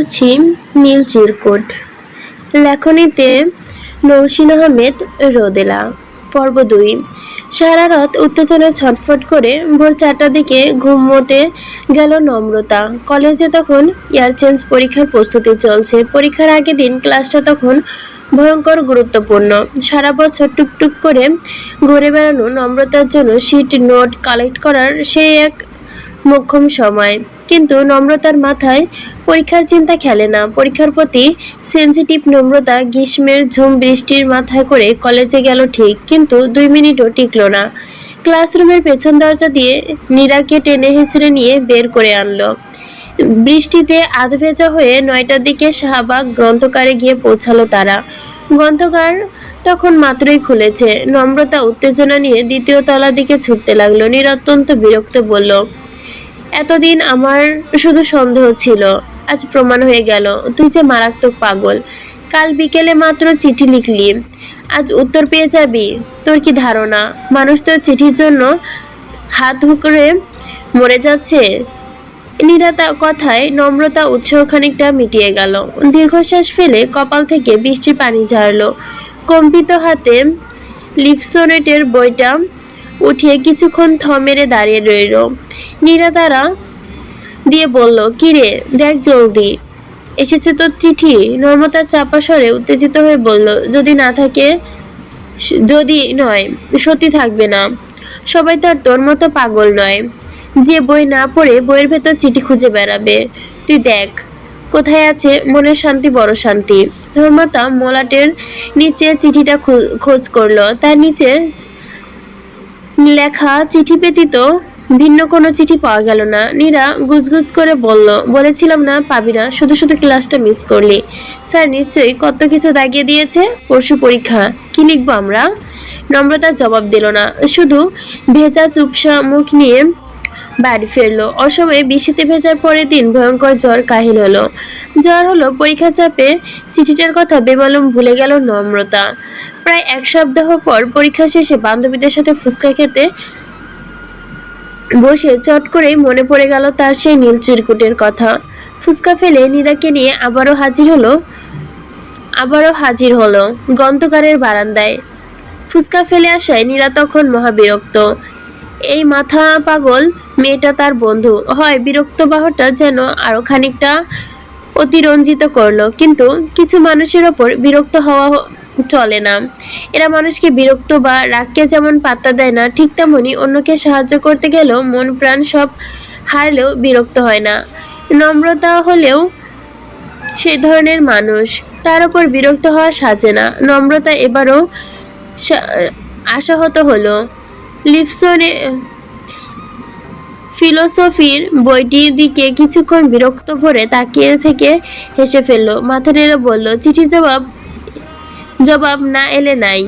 পড়ছি নীল চিরকুট। লেখনীতে নৌসিন আহমেদ রোদেলা। পর্ব দুই। সারা রাত উত্তেজনায় ছটফট করে ভোর চারটার দিকে ঘুমোতে গেল নম্রতা। কলেজে তখন ইয়ার চেঞ্জ পরীক্ষার প্রস্তুতি চলছে। পরীক্ষার আগের দিন ক্লাসটা তখন ভয়ঙ্কর গুরুত্বপূর্ণ। সারা বছর টুকটুক করে ঘুরে বেড়ানো নম্রতার জন্য শিট নোট কালেক্ট করার সেই এক মোক্ষম সময়। কিন্তু নম্রতার মাথায় পরীক্ষার চিন্তা খেলে না। পরীক্ষার প্রতি সেন্সিটিভ নম্রতা, গ্রীষ্মের ঝুম বৃষ্টির মাথায় করে কলেজে গেল ঠিক, কিন্তু দুই মিনিটও টিকলো না। ক্লাসরুমের পেছন দরজা দিয়ে নীরাকে টেনে হেসড়ে নিয়ে বের করে আনলো। বৃষ্টিতে আধ ভেজা হয়ে নয়টার দিকে শাহবাগ গ্রন্থকারে গিয়ে পৌঁছালো তারা। গ্রন্থকার তখন মাত্রই খুলেছে। নম্রতা উত্তেজনা নিয়ে দ্বিতীয় তলার দিকে ছুটতে লাগল। নীর অত্যন্ত বিরক্ত বলল এতদিন আমার শুধু সন্দেহ ছিল। আজ প্রমাণ হয়ে গেল, তুই যে মারাত্মক পাগল। কাল বিকেলে মাত্র চিঠি লিখলি। আজ উত্তর পেয়ে যাবি, তোর কি ধারণা? মানুষ তোর চিঠির জন্য হাত হুকরে মরে যাচ্ছে। নীরাতা কথায় নম্রতা উৎসাহ খানিকটা মিটিয়ে গেল। দীর্ঘশ্বাস ফেলে কপাল থেকে বৃষ্টির পানি ঝাড়লো। কম্পিত হাতে লিপসোনেটের বইটা উঠিয়ে কিছুক্ষণ থ মেরে দাঁড়িয়ে রইল। নীরা তারা দিয়ে বলল, কিরে, দেখ জলদি। এসেছে তোর চিঠি। নর্মতার চাপা স্বরে উত্তেজিত হয়ে বলল, যদি না থাকে, যদি নয়, সত্যি থাকবে না। সবাই তো আর তোর মতো পাগল নয়। যে বই না পড়ে বইয়ের ভেতর চিঠি খুঁজে বেড়াবে। তুই দেখ, কোথায় আছে মনের শান্তি বড় শান্তি? ধর্মতা মলাটের নিচে চিঠিটা খোঁজ করল। তার নিচে লেখা চিঠি ব্যতীত ভিন্ন কোনো চিঠি পাওয়া গেল না। নীরা গুজগুজ করে বলল, বলেছিলাম না পাবি না, শুধু শুধু ক্লাসটা মিস করলি। স্যার, নিশ্চয়ই, কত কিছু দাগিয়ে দিয়েছে? পরশু পরীক্ষা, কি লিখব আমরা? নম্রতা জবাব দিল না। শুধু ভেজা চুপসা মুখ নিয়ে বাড়ি ফিরলো। অসময়ে বৃষ্টিতে ভেজার পরের দিন ভয়ঙ্কর জ্বর কাহিল হলো। জ্বর হলো পরীক্ষা চাপে চিঠিটার কথা বেমালুম ভুলে গেল নম্রতা। প্রায় এক সপ্তাহ পর পরীক্ষা শেষে বান্ধবীদের সাথে ফুচকা খেতে বসে চট করেই মনে পড়ে গেল তার সেই নীল চিরকুটের কথা। ফুচকা ফেলে নীরাকে নিয়ে আবারও হাজির হলো আবারও হাজির হলো গন্তকারের বারান্দায়। ফুচকা ফেলে আসায় নীরা তখন মহাবিরক্ত। এই মাথা পাগল মেয়েটা তার বন্ধু। হয় বিরক্ত বাহটা যেন আরও খানিকটা অতিরঞ্জিত করল। কিন্তু কিছু মানুষের ওপর বিরক্ত হওয়া চলে না। এরা মানুষকে বিরক্ত বা রাগকে যেমন পাত্তা দেয় না, ঠিক তেমনই অন্যকে সাহায্য করতে গেলেও মন প্রাণ সব হারলেও বিরক্ত হয় না। নম্রতা হলেও সে ধরনের মানুষ, তার উপর বিরক্ত হওয়া সাজে না। নম্রতা এবারও আশাহত হলো। লিপসনে, ফিলোসফির বইটির দিকে কিছুক্ষণ বিরক্ত ভরে তাকিয়ে থেকে হেসে ফেলল। মাথা নেড়ে বলল চিঠি জবাব জবাব না এলে নাই।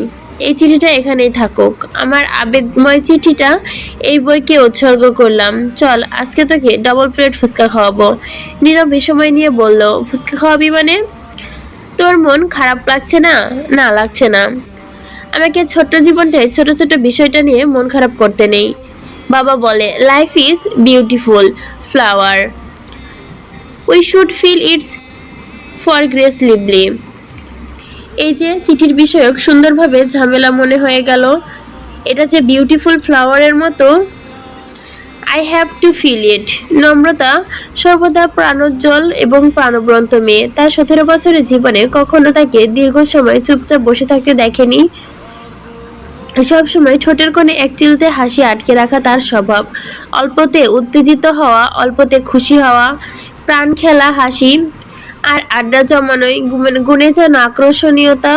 এই চিঠিটা এখানেই থাকুক। আমার আবেগময় চিঠিটা এই বইকে উৎসর্গ করলাম। চল, আজকে তোকে ডবল প্লেট ফুচকা খাওয়াবো। নীরব সময় নিয়ে বলল, ফুচকা খাওয়াবি মানে? তোর মন খারাপ লাগছে না? না, লাগছে না। আমাকে ছোট্ট জীবনটায় ছোট ছোট বিষয়টা নিয়ে মন খারাপ করতে নেই। বাবা বলে life is beautiful flower we should feel it's for grace lively এই যে চিঠির বিষয়ক সুন্দরভাবে ঝামেলা মনে হয়ে গেল। এটা যে বিউটিফুল ফ্লাওয়ারের মতো I have to feel it Namrata সর্বদা প্রাণোজ্জ্বল এবং প্রাণবন্ত মেয়ে। তার সতেরো বছরের জীবনে কখনো তাকে দীর্ঘ সময় চুপচাপ বসে থাকতে দেখেনি। সব সময় ঠোঁটের কোণে এক চিলতে হাসি আটকে রাখা তার স্বভাব। অল্পতে উত্তেজিত হওয়া, অল্পতে খুশি হওয়া প্রাণ খেলা হাসি আর আড্ডা জমানোয় গুণে যেন আকর্ষণীয়তা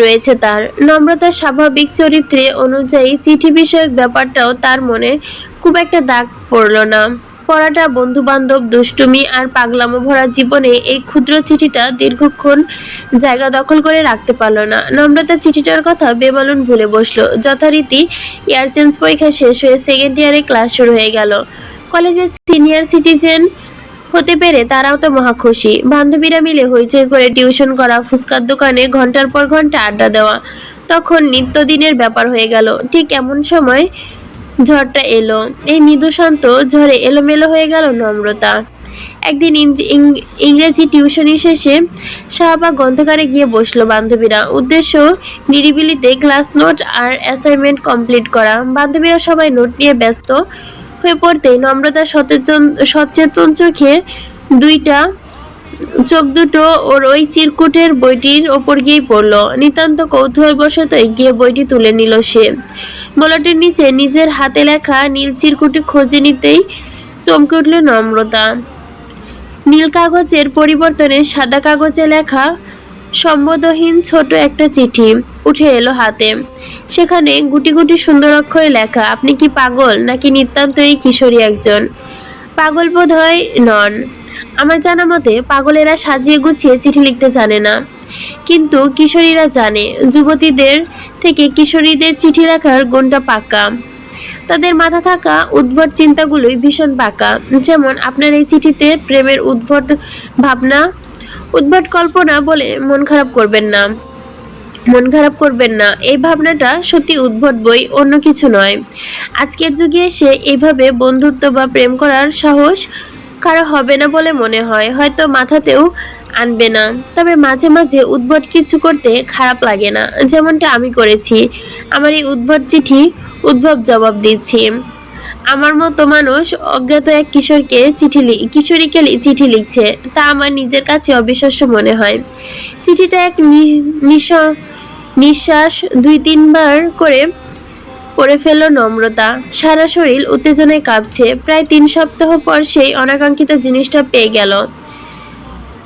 রয়েছে তার। নম্রতার স্বাভাবিক চরিত্রে অনুযায়ী চিঠি বিষয়ক ব্যাপারটাও তার মনে খুব একটা দাগ পড়ল না। পড়াটা বন্ধু বান্ধব দুষ্টুমি আর পাগলামো ভরা জীবনে এই ক্ষুদ্র চিঠিটা দীর্ঘক্ষণ জায়গা দখল করে রাখতে পারল না। নম্রতা চিঠিটার কথা বেমালুন ভুলে বসল। যথারীতি ইয়ার চেঞ্জ পরীক্ষা শেষ হয়ে সেকেন্ড ইয়ারে ক্লাস শুরু হয়ে গেল। কলেজের সিনিয়র সিটিজেন হতে পেরে তারাও তো মহা খুশি। বান্ধবীরা মিলে হইচই করে টিউশন করা, ফুচকার দোকানে ঘণ্টার পর ঘণ্টা আড্ডা দেওয়া, তখন নিত্যদিনের ব্যাপার হয়ে গেল। ঠিক এমন সময় ঝড়টা এলো। এই মৃদু শান্ত ঝড়ে এলোমেলো হয়ে গেল নম্রতা। একদিন ইংরেজি টিউশনি শেষে শাহবাগ গ্রন্থকারে গিয়ে বসল বান্ধবীরা। উদ্দেশ্য, নিরিবিলিতে ক্লাস নোট আর অ্যাসাইনমেন্ট কমপ্লিট করা। বান্ধবীরা সবাই নোট নিয়ে ব্যস্ত হয়ে পড়তেই নম্রতা সচেতন সচেতন চোখে দুইটা, চোখ দুটো ওর ওই চিরকুটের বইটির ওপর গিয়েই পড়ল। নিতান্ত কৌতূহলবশত গিয়ে বইটি তুলে নিল সে। বলটের নিচে নিজের হাতে লেখা নীল চিরকুটি খুঁজে নিতেই চমকে উঠল নম্রতা। নীল কাগজের পরিবর্তনে সাদা কাগজে লেখা সম্বোধহীন ছোট একটা চিঠি উঠে এলো হাতে। সেখানে গুটি গুটি সুন্দর অক্ষরে লেখা, আপনি কি পাগল নাকি নিতান্তই কিশোরী একজন? পাগল বোধ হয় নন। আমার জানা মতে পাগলেরা সাজিয়ে গুছিয়ে চিঠি লিখতে জানে না। কিন্তু কিশোরীরা জানে, যুবতীদের থেকে কিশোরীদের চিঠি লেখার গুণটা পাক্কা তাদের মাথা থাকা উদ্ভট চিন্তাগুলোই ভীষণ পাকা। যেমন, আপনার এই চিঠিতে প্রেমের উদ্ভট ভাবনা উদ্ভট কল্পনা বলে মন খারাপ করবেন না। মন খারাপ করবেন না। এই ভাবনাটা সত্যি উদ্ভট বই, অন্য কিছু নয়। আজকের যুগে এসে এইভাবে বন্ধুত্ব বা প্রেম করার সাহস কারও হবে না বলে মনে হয়। হয়তো মাথাতেও আনবে না। তবে মাঝে মাঝে উদ্ভট কিছু করতে খারাপ লাগে না। যেমনটা আমি করেছি। আমার এই উদ্ভট চিঠি উদ্ভব জবাব দিচ্ছি। আমার মতো মানুষ অজ্ঞাত এক কিশোরকে চিঠি কিশোরীকে চিঠি লিখছে, তা আমার নিজের কাছে অবিশ্বাস্য মনে হয়। চিঠিটা এক নিঃশ্বাস দুই তিনবার করে পড়ে ফেলল নম্রতা। সারা শরীর উত্তেজনায় কাঁপছে। প্রায় তিন সপ্তাহ পর সেই অনাকাঙ্ক্ষিত জিনিসটা পেয়ে গেল।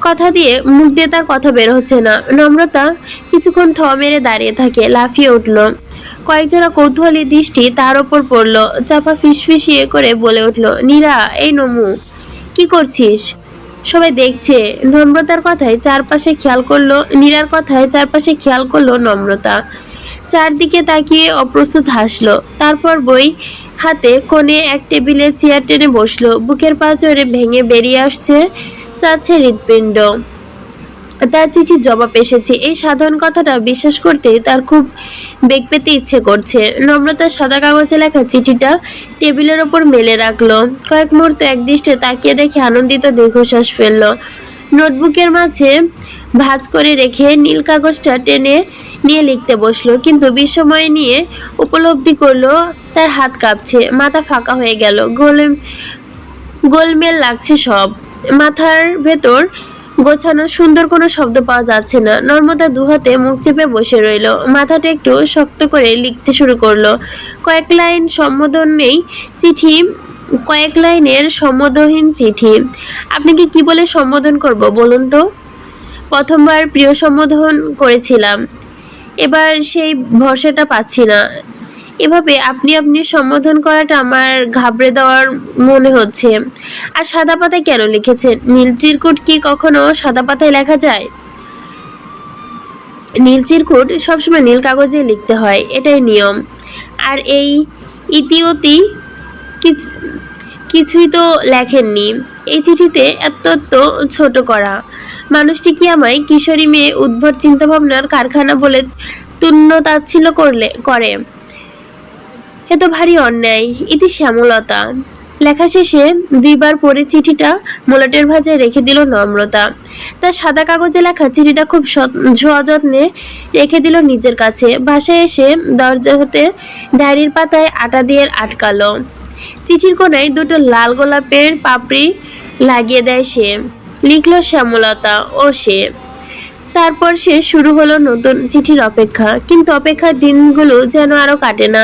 কথা দিয়ে মুখ দিয়ে তার কথা বের হচ্ছে না। নম্রতা কিছুক্ষণ থ মেরে দাঁড়িয়ে থাকে, লাফিয়ে উঠল। কয়েকজনা কৌতূহলী দৃষ্টি তার ওপর পড়ল। চাপা ফিসফিসিয়ে করে বলে উঠল, নীরা, এই নমু, কি করছিস? সবাই দেখছে। নম্রতার কথায় চারপাশে খেয়াল করল, নীরার কথায় চারপাশে খেয়াল করল নম্রতা। চারদিকে তাকিয়ে অপ্রস্তুত হাসলো। তারপর বই হাতে কোণে এক টেবিলে চেয়ার টেনে বসল। বুকের পাঁচরে ভেঙে বেরিয়ে আসছে চাচ্ছে হৃৎপিণ্ড। তার চিঠির জবাব এসেছে। এই সাধারণ কথাটা বিশ্বাস করতে তার খুব বেগ পেতে ইচ্ছে করছে। নম্রতার সাদা কাগজে লেখা চিঠিটা টেবিলের ওপর মেলে রাখল। কয়েক মুহূর্ত একদৃষ্টে তাকিয়ে দেখে আনন্দিত দীর্ঘশ্বাস ফেলল। নোটবুকের মাঝে ভাঁজ করে রেখে নীল কাগজটা টেনে নিয়ে লিখতে বসল, কিন্তু বিস্ময় নিয়ে উপলব্ধি করল, তার হাত কাঁপছে, মাথা ফাঁকা হয়ে গেল, গোলে গোলমেল লাগছে সব। মাথার ভেতর গোছানো সুন্দর কোনো শব্দ পাওয়া যাচ্ছে না। নর্মদা দুহাতে মুখ চেপে বসে রইল। মাথাটা একটু শক্ত করে লিখতে শুরু করল। কয়েক লাইন সম্বোধন নেই, চিঠি, কয়েক লাইনের সম্বোধনহীন চিঠি। আপনাকে কি বলে সম্বোধন করব বলুন তো? প্রথমবার প্রিয় সম্বোধন করেছিলাম। এবার সেই ভরসাটা পাচ্ছি না। এভাবে আপনি আপনি সম্বোধন করাটা আমার ঘাবড়ে দেওয়ার মনে হচ্ছে। আর সাদা পাতায় কেন লিখেছেন? নীল চিরকুট কি কখনো সাদা পাতায় লেখা যায়? নীল চিরকুট সবসময় নীল কাগজে লিখতে হয়, এটাই নিয়ম। আর এই ইতিওতি কিছু, কিছুই তো লেখেননি। এই চিঠিতে এত ছোট করা। মানুষটি কি আমায় কিশোরী মেয়ে উদ্ভট চিন্তাভাবনার কারখানা বলে তুণ্য তাচ্ছিল্য করলে, করে? এ তো ভারী অন্যায়। ইতি শ্যামলতা। লেখা শেষে দুইবার পরে চিঠিটা মোলাটের ভাজায় রেখে দিল নম্রতা। তার সাদা কাগজে লেখা চিঠিটা খুব সযত্নে রেখে দিল নিজের কাছে। বাসায় এসে দরজা হতে ডায়েরির পাতায় আটা দিয়ে আটকালো। চিঠির কোনায় দুটো লাল গোলাপের পাপড়ি লাগিয়ে দেয় সে। লিখলো শ্যামলতা ও সে। তারপর সে শুরু হলো নতুন চিঠির অপেক্ষা। কিন্তু অপেক্ষার দিনগুলো যেন আরও কাটে না।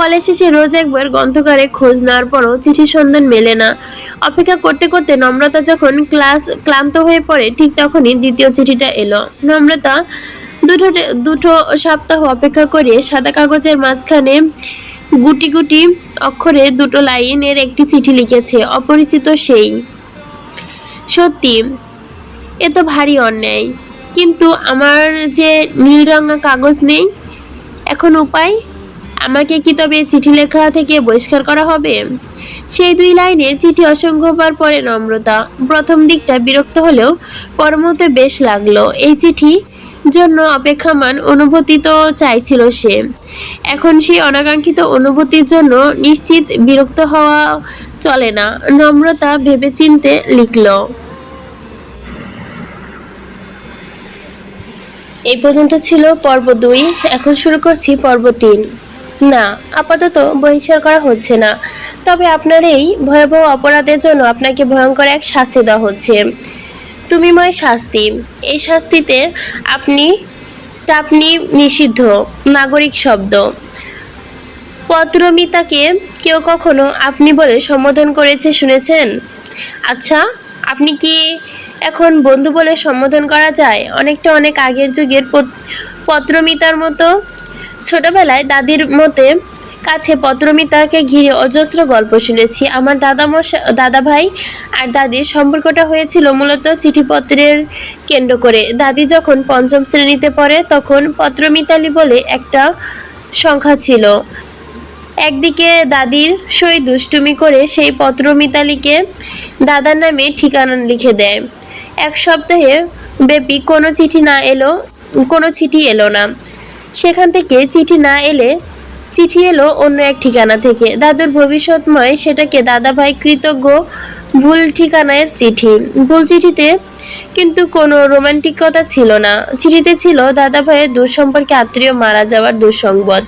কলেজ শেষে রোজ একবার গ্রন্থকারে খোঁজ নেওয়ার পরও চিঠির সন্ধান মেলে না। অপেক্ষা করতে করতে নম্রতা যখন ক্লাস ক্লান্ত হয়ে পড়ে, ঠিক তখনই দ্বিতীয় চিঠিটা এলো। নম্রতা দুটো দুটো সপ্তাহ অপেক্ষা করে সাদা কাগজের মাঝখানে গুটি গুটি অক্ষরে দুটো লাইনের একটি চিঠি লিখেছে, অপরিচিত সেই। সত্যি, এ তো ভারী অন্যায়। কিন্তু আমার যে নীল রঙা কাগজ নেই, এখন উপায়? আমাকে কি তবে চিঠি লেখা থেকে বহিষ্কার করা হবে? সেই দুই লাইনের চিঠি অসংখ্য অসংখ্যবার পরে নম্রতা। প্রথম দিকটা বিরক্ত হলেও পরমতে বেশ লাগল। এই চিঠি জন্য অপেক্ষামান অনুভূতি তো চাইছিল সে। এখন সেই অনাকাঙ্ক্ষিত অনুভূতির জন্য নিশ্চিত বিরক্ত হওয়া চলে না। নম্রতা ভেবেচিন্তে লিখল, এই পর্যন্ত ছিল পর্ব দুই। এখন শুরু করছি পর্ব তিন। না, আপাতত বহিষ্কার করা হচ্ছে না। তবে আপনার এই ভয়াবহ অপরাধের জন্য আপনাকে ভয়ঙ্কর এক শাস্তি দেওয়া হচ্ছে। তুমিময় শাস্তি। এই শাস্তিতে আপনি আপনি নিষিদ্ধ, নাগরিক শব্দ। পত্রমিতাকে কেউ কখনো আপনি বলে সম্বোধন করেছে শুনেছেন? আচ্ছা আপনি কি এখন বন্ধু বলে সম্বোধন করা যায়? অনেকটা অনেক আগের যুগের পত- পত্রমিতার মতো ছোটবেলায় দাদির মতে কাছে পত্রমিতাকে ঘিরে অজস্র গল্প শুনেছি। আমার দাদা মশা দাদা ভাই আর দাদির সম্পর্কটা হয়েছিল মূলত চিঠিপত্রের কেন্দ্র করে। দাদি যখন পঞ্চম শ্রেণীতে পড়ে, তখন পত্রমিতালি বলে একটা সংখ্যা ছিল। একদিকে দাদির সই দুষ্টুমি করে সেই পত্র মিতালিকে দাদার নামে ঠিকানা লিখে দেয়। এক সপ্তাহে ব্যাপী কোনো চিঠি না এলো, কোনো চিঠি এলো না। সেখান থেকে চিঠি না এলে চিঠি এলো অন্য এক ঠিকানা থেকে। দাদুর ভবিষ্যৎময় সেটাকে দাদাভাই কৃতজ্ঞ ভুল ঠিকানার চিঠি। ভুল চিঠিতে কিন্তু কোনো রোমান্টিকতা ছিল না। চিঠিতে ছিল দাদাভাইয়ের দূর সম্পর্কে আত্মীয় মারা যাওয়ার দুঃসংবাদ।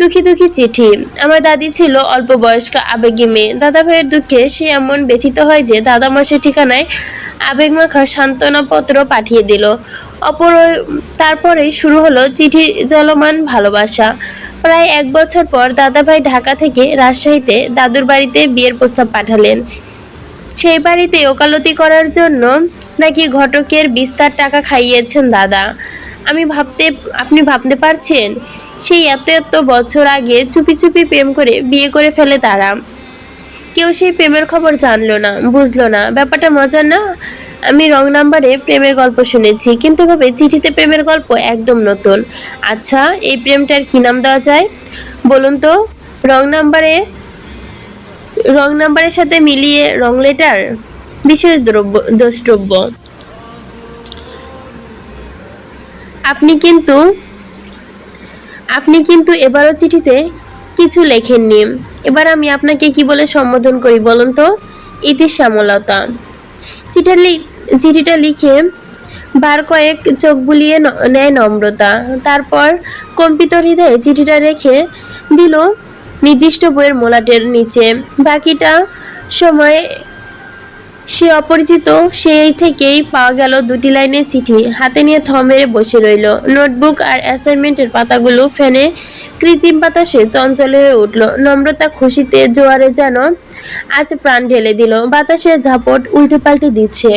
দুঃখী দুঃখী চিঠি। আমার দাদি ছিল অল্প বয়স্ক আবেগী মেয়ে। দাদা ভাইয়ের দুঃখে সে এমন ব্যথিত হয় যে দাদা মাসের ঠিকানায় আবেগমাখা সান্ত্বনাপত্র পাঠিয়ে দিল। অপর তারপরেই শুরু হলো চিঠি জলমান ভালোবাসা। প্রায় এক বছর পর দাদাভাই ঢাকা থেকে রাজশাহীতে দাদুর বাড়িতে বিয়ের প্রস্তাব পাঠালেন। সেই বাড়িতে ওকালতি করার জন্য নাকি ঘটকের বিস্তার টাকা খাইয়েছেন দাদা। আমি ভাবতে আপনি ভাবতে পারছেন? সেই এত এত বছর আগে চুপি চুপি প্রেম করে বিয়ে করে ফেলে তারা। কেউ সেই প্রেমের খবর জানলো না, বুঝলো না। ব্যাপারটা মজার না? আমি রং নাম্বারে প্রেমের গল্প শুনেছি, কিন্তু ভাবে চিঠিতে প্রেমের গল্প একদম নতুন। আচ্ছা এই প্রেমটার কি নাম দেওয়া যায়? বলুন তো, রং নাম্বারে, রং নাম্বারের সাথে মিলিয়ে রং লেটার? বিশেষ দ্রব্য দ্রষ্টব্য আপনি কিন্তু আপনি কিন্তু এবারও চিঠিতে কিছু লেখেননি। এবার আমি আপনাকে কি বলে সম্বোধন করি বলুন তো? ইতি শ্যামলতা চিঠা চিঠিটা লিখে বার কয়েক চোখ বুলিয়ে নেয় নম্রতা। তারপর কম্পিত হৃদয়ে চিঠিটা রেখে দিল নির্দিষ্ট বইয়ের মোলাটের নিচে। বাকিটা সময় সে অপরিচিত, সেই থেকেই পাওয়া গেল দুটি লাইনের চিঠি। হাতে নিয়ে থ মেরে বসে রইল। নোটবুক আর অ্যাসাইনমেন্টের পাতাগুলো ফ্যানে কৃত্রিম বাতাসে চঞ্চল হয়ে উঠল। নম্রতা খুশিতে জোয়ারে যেন আজ প্রাণ ঢেলে দিল। বাতাসে ঝাপট উল্টে পাল্টে দিচ্ছে।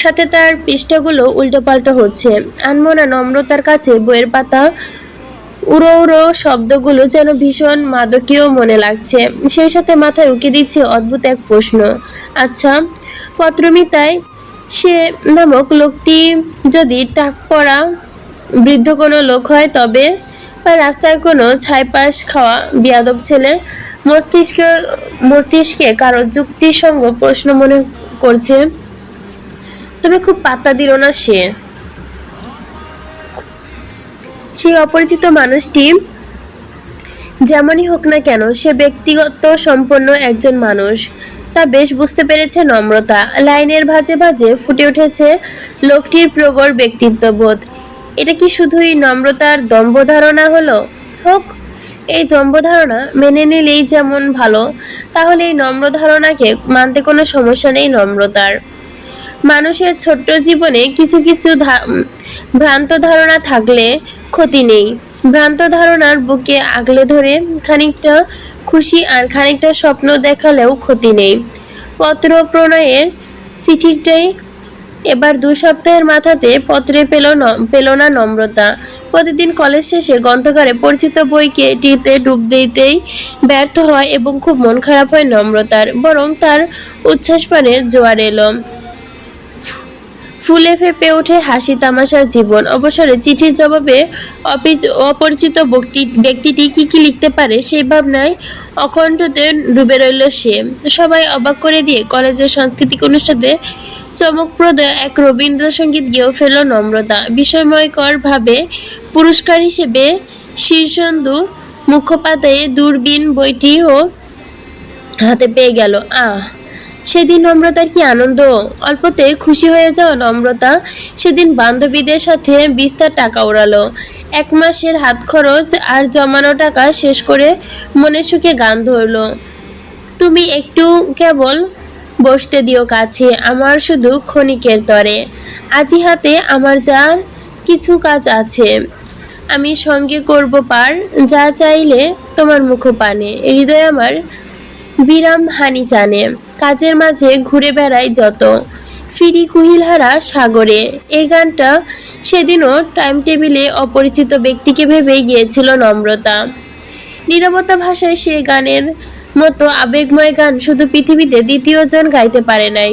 সাথে তার পৃষ্ঠাগুলো উল্টো পাল্টো হচ্ছে। আনমনা নম্রতার কাছে বইয়ের পাতা উড়ো উড়ো শব্দগুলো যেন ভীষণ মাদকীয় মনে লাগছে। সেই সাথে মাথায় উকে দিচ্ছে অদ্ভুত এক প্রশ্ন। আচ্ছা পত্রমিতায় সে নামক লোকটি যদি টাক পড়া বৃদ্ধ কোনো লোক হয় তবে বা রাস্তায় কোনো ছাইপাশ খাওয়া বিয়াদব ছেলে মস্তিষ্ক, মস্তিষ্কে কারও যুক্তিসঙ্গ প্রশ্ন মনে করছে, তবে খুব পাত্তা দিল না সে। সেই অপরিচিত মানুষটি যেমনই হোক না কেন, সে ব্যক্তিগত সম্পন্ন একজন মানুষ। তা বেশ বুঝতে পেরেছে নম্রতা। লাইনের ভাজে ভাজে ফুটে উঠেছে লোকটির প্রগড় ব্যক্তিত্ববোধ। এটা কি শুধুই নম্রতার দম্ভ ধারণা হলো? হোক, এই দম্ভ ধারণা মেনে নিলেই যেমন ভালো, তাহলে এই নম্র ধারণাকে মানতে কোনো সমস্যা নেই নম্রতার। মানুষের ছোট্ট জীবনে কিছু কিছু ভ্রান্ত ধারণা থাকলে ক্ষতি নেই। ভ্রান্ত ধারণার বুকে আগলে ধরে খানিকটা খুশি আর খানিকটা স্বপ্ন দেখালেও ক্ষতি নেই। পত্র প্রণয়ের চিঠিটাই এবার দু সপ্তাহের মাথাতে পত্রে পেল পেল না নম্রতা। প্রতিদিন কলেজ শেষে গ্রন্থাগারে পরিচিত বইকে টিতে ডুব দিতেই ব্যর্থ হয় এবং খুব মন খারাপ হয় নম্রতার, বরং তার উচ্ছ্বাস পানে জোয়ার এলো। ফুলে ফেপে ওঠে হাসি তামাশার জীবন। অবসরে চিঠির জবাবে অপরিচিত ব্যক্তি- ব্যক্তিটি কি কি লিখতে পারে সেই ভাবনায় অকণ্ঠতে ডুবে রইল সে। সবাই অবাক করে দিয়ে কলেজের সাংস্কৃতিক অনুষ্ঠানে চমকপ্রদ এক রবীন্দ্রসঙ্গীত গেয়েও ফেল নম্রতা। বিস্ময়কর ভাবে পুরস্কার হিসেবে শীর্ষন্দু মুখপাতে দূরবীন বইটিও হাতে পেয়ে গেল। আহ! সেদিন নম্রতার কি আনন্দ? অল্পতে খুশি হয়ে যাওয়া নম্রতা সেদিন বান্ধবীদের সাথে বিস্তার টাকা উড়ালো। এক মাসের হাত খরচ আর জমানো টাকা শেষ করে মনের সুখে গান ধরলো। তুমি একটু কেবল বসতে দিও কাছে, আমার শুধু ক্ষণিকের তরে। আজি হাতে আমার যার কিছু কাজ আছে, আমি সঙ্গে করব পার, যা চাইলে তোমার মুখ পানে হৃদয় আমার বিরাম হানি জানে, কাজের মাঝে ঘুরে বেড়াই যত। ফিরি কুহিলহারা সাগরে এই গানটা সেদিনও টাইম টেবিলে অপরিচিত ব্যক্তিকে ভেবে গিয়েছিল নম্রতা। নীরবতা ভাষায় সে গানের মতো আবেগময় গান শুধু পৃথিবীতে দ্বিতীয়জন গাইতে পারে নাই।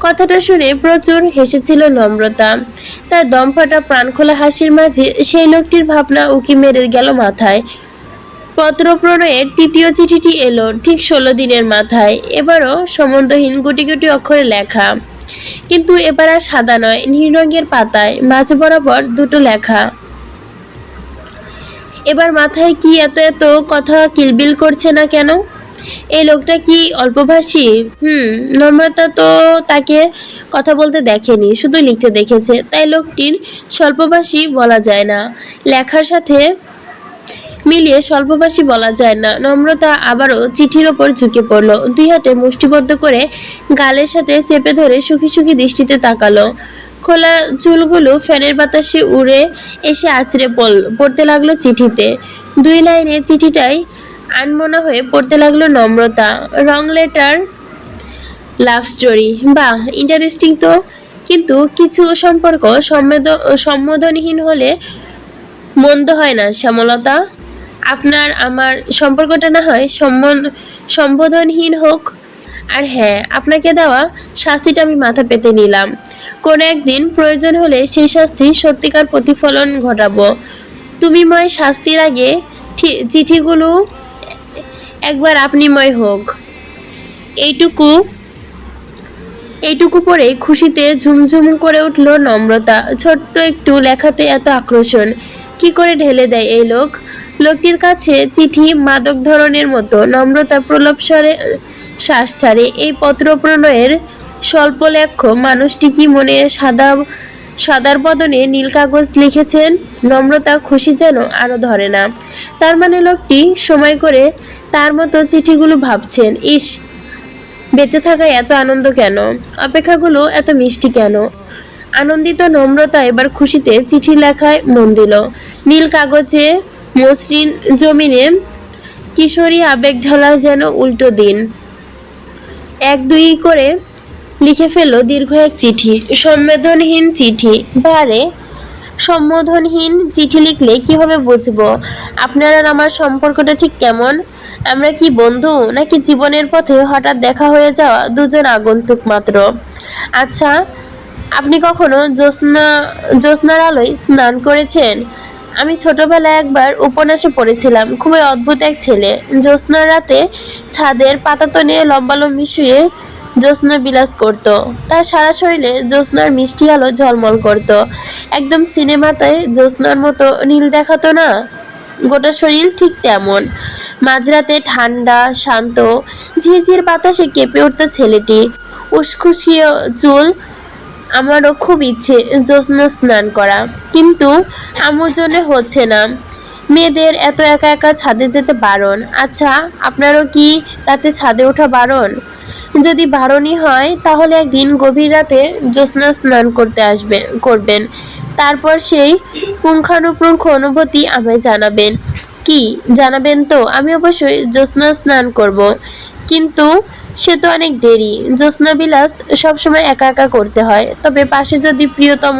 কথাটা শুনে প্রচুর হেসেছিল নম্রতা। তার দমফাটা প্রাণখোলা হাসির মাঝে সেই লোকটির ভাবনা উকি মেরে গেল মাথায়। পত্র প্রণয়ের তৃতীয় চিঠিটি এলো ঠিক ষোলো দিনের মাথায়। এবারও সম্বন্ধহীন গুটি গুটি অক্ষরে লেখা। কিন্তু এবার আর সাদা নয়, নীল রঙের পাতায়, মাঝ বরাবর দুটো লেখা। এবার মাথায় কি এত এত কথা কিলবিল করছে না কেন? এই লোকটা কি অল্পভাষী? হুম, নম্রতা তো তাকে কথা বলতে দেখেনি, শুধু লিখতে দেখেছে। তাই লোকটির স্বল্পভাষী বলা যায় না। লেখার সাথে মিলিয়ে স্বল্পবাসী বলা যায় না। নম্রতা আবারও চিঠির ওপর ঝুঁকে পড়ল। দুই হাতে মুষ্টিবদ্ধ করে গালের সাথে চেপে ধরে সুখী সুখী দৃষ্টিতে তাকালো। খোলা চুলগুলো ফ্যানের বাতাসে উড়ে এসে আছড়ে পড়ল, পড়তে লাগল চিঠিতে। দুই লাইনে চিঠিটাই আনমনা হয়ে পড়তে লাগল Namrata. Wrong letter, love story. বাহ, ইন্টারেস্টিং তো। কিন্তু কিছু সম্পর্ক সম্বোধনহীন হলে মন্দ হয় না, শ্যামলতা। আপনার, আমার সম্পর্কটা না হয় সম্বন- সম্বোধনহীন হোক। আর হ্যাঁ আপনাকে দেওয়া শাস্তিটা আমি মাথা পেতে নিলাম। কোনো একদিন প্রয়োজন হলে সেই শাস্তি সত্যিকার প্রতিফলন ঘটাবো। তুমিময় শাস্তির আগে চিঠিগুলো একবার আপনিময় হোক। এইটুকু এইটুকু পরে খুশিতে ঝুমঝুম করে উঠল নম্রতা। ছোট্ট একটু লেখাতে এত আকর্ষণ। কি করে ঢেলে দেয় এই লোক? লোকটির কাছে চিঠি মাদক ধরনের মতো, নম্রতা প্রলোভ স্বরে শ্বাস ছাড়ে। এই পত্র প্রণয়ের স্বল্প লেখ্য মানুষটি কি মনে সাদা সাদার বদনে নীল কাগজ লিখেছেন? নম্রতা খুশি যেন আরও ধরে না। তার মানে লোকটি সময় করে তার মতো চিঠিগুলো ভাবছেন। ইস, বেঁচে থাকায় এত আনন্দ কেন? অপেক্ষাগুলো এত মিষ্টি কেন? আনন্দিত নম্রতা এবার খুশিতে চিঠি লেখায় মন দিল। নীল কাগজে মসৃণ জমিনে কিশোরী আবেগ ঢালা যেন উল্টো দিন। এক দুই করে লিখে ফেলল দীর্ঘ এক চিঠি। সম্বেদনহীন চিঠি। বারে সম্বোধনহীন চিঠি লিখলে কীভাবে বুঝব? আপনার আর আমার সম্পর্কটা ঠিক কেমন? আমরা কি বন্ধু নাকি জীবনের পথে হঠাৎ দেখা হয়ে যাওয়া দুজন আগন্তুক মাত্র? আচ্ছা আপনি কখনো জ্যোৎস্না, জ্যোৎস্নার আলোয় স্নান করেছেন? আমি ছোটবেলায় একবার উপন্যাসে পড়েছিলাম। খুবই অদ্ভুত এক ছেলে। জ্যোৎস্নার রাতে ছাদের পাতাতনে লম্বালম্বি শুয়ে জ্যোৎস্না বিলাস করত। তার সারা শরীরে জ্যোৎস্নার মিষ্টি আলো ঝলমল করত। একদম সিনেমাতে জ্যোৎস্নার মতো নীল দেখাতো না। গোটা শরীর ঠিক তেমন। মাঝরাতে ঠান্ডা, শান্ত, ঝিরঝির বাতাসে কেঁপে উঠত ছেলেটি। উসখুসিয়ে চুল আমারও খুব ইচ্ছে জ্যোৎস্না স্নান করা। কিন্তু আমার জন্য হচ্ছে না। মেয়েদের এত একা একা ছাদে যেতে বারণ। আচ্ছা আপনারও কি রাতে ছাদে ওঠা বারণ? যদি বারণই হয়, তাহলে একদিন গভীর রাতে জ্যোৎস্না স্নান করতে আসবে, করবেন। তারপর সেই পুঙ্খানুপুঙ্খ অনুভূতি আমায় জানাবেন। কি, জানাবেন তো? আমি অবশ্যই জ্যোৎস্না স্নান করব। কিন্তু সে তো অনেক দেরি। জ্যোৎস্না বিলাস সবসময় একা একা করতে হয়। তবে পাশে যদি প্রিয়তম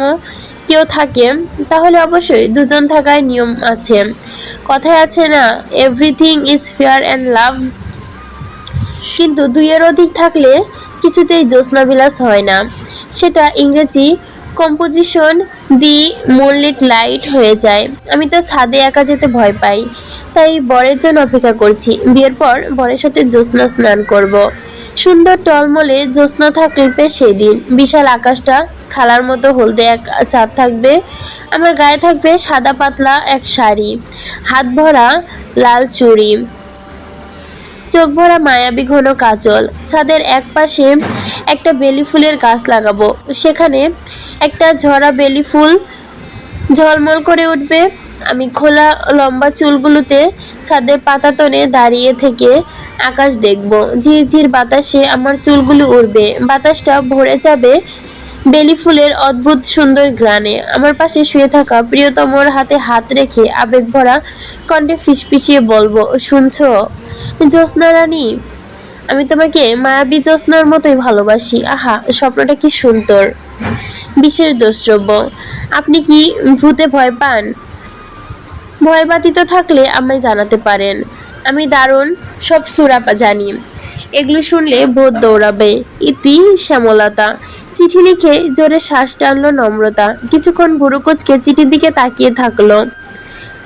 কেউ থাকে, তাহলে অবশ্যই দুজন থাকার নিয়ম আছে। কথায় আছে না everything is fair and love কিন্তু দুইয়ের অধিক থাকলে কিছুতেই জ্যোৎস্না বিলাস হয় না। সেটা ইংরেজি কম্পোজিশন দি মুনলিট লাইট হয়ে যায়। আমি তো ছাদে একা যেতে ভয় পাই। তাই বরের জন্য অপেক্ষা করছি। বিয়ের পর বরের সাথে জ্যোৎস্না স্নান করব। সুন্দর টলমলে জ্যোৎস্না থাকবে সেদিন। বিশাল আকাশটা, থালার মতো হলদে এক চাঁদ থাকবে। আমার গায়ে থাকবে সাদা পাতলা এক শাড়ি। হাত ভরা লাল চুড়ি। চোখ ভরা মায়াবী ঘন কাজল। ছাদের এক পাশে একটা বেলি ফুলের গাছ লাগাবো। সেখানে একটা ঝরা বেলি ফুল ঝলমল করে উঠবে। আমি খোলা লম্বা চুলগুলোতে ছাদের পাতাতনে দাঁড়িয়ে থেকে আকাশ দেখব। ঝিরঝির বাতাসে আমার চুলগুলো উড়বে। বাতাসটা ভরে যাবে বেলি ফুলের অদ্ভুত সুন্দর গ্রানে আমার পাশে শুয়ে থাকা প্রিয়তমর হাতে হাত রেখে আবেগ ভরা কণ্ঠে ফিসফিসিয়ে বলব, শুনছো? জ্যোৎস্না রানী, আমি তোমাকে মায়াবী জ্যোৎস্নার মতোই ভালোবাসি। আহা, স্বপ্নটা কি সুন্দর। বিশেষ দ্রষ্টব্য আপনি কি ভূতে ভয় পান? ভয় ব্যতীত থাকলে আমায় জানাতে পারেন। আমি দারুণ, সব সুরাপা জানি। এগুলো শুনলে বোধ দৌড়াবে। ইতি শ্যামলতা। চিঠি লিখে জোরে শ্বাস টানলো নম্রতা। কিছুক্ষণ বুড়োকোচকে চিঠির দিকে তাকিয়ে থাকল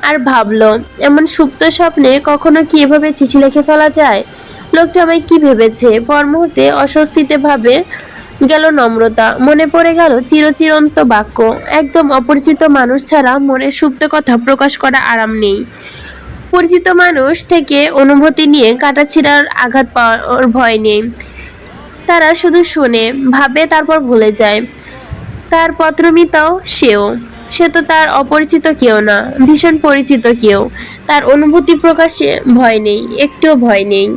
আর ভাবলো, এমন সুপ্ত স্বপ্নে কখনো কি এভাবে চিঠি লিখে ফেলা যায়? লোকটা আমায় কি ভেবেছে? পর মুহূর্তে অস্বস্তিতে ভাবে গেল নম্রতা। মনে পড়ে গেল চিরচিরন্ত বাক্য, একদম অপরিচিত মানুষ ছাড়া মনের সুপ্ত কথা প্রকাশ করা আরাম নেই। পরিচিত মানুষ থেকে অনুভূতি নিয়ে কাটাছিড়ার আঘাত পাওয়ার ভয় নেই। তারা শুধু শুনে, ভাবে, তারপর ভুলে যায়। তার পত্রমিতাও সেও। সে তো তার অপরিচিত কেউ না, ভীষণ পরিচিত কেউ। তার অনুভূতি প্রকাশে ভয় নেই, একটুও ভয় নেই।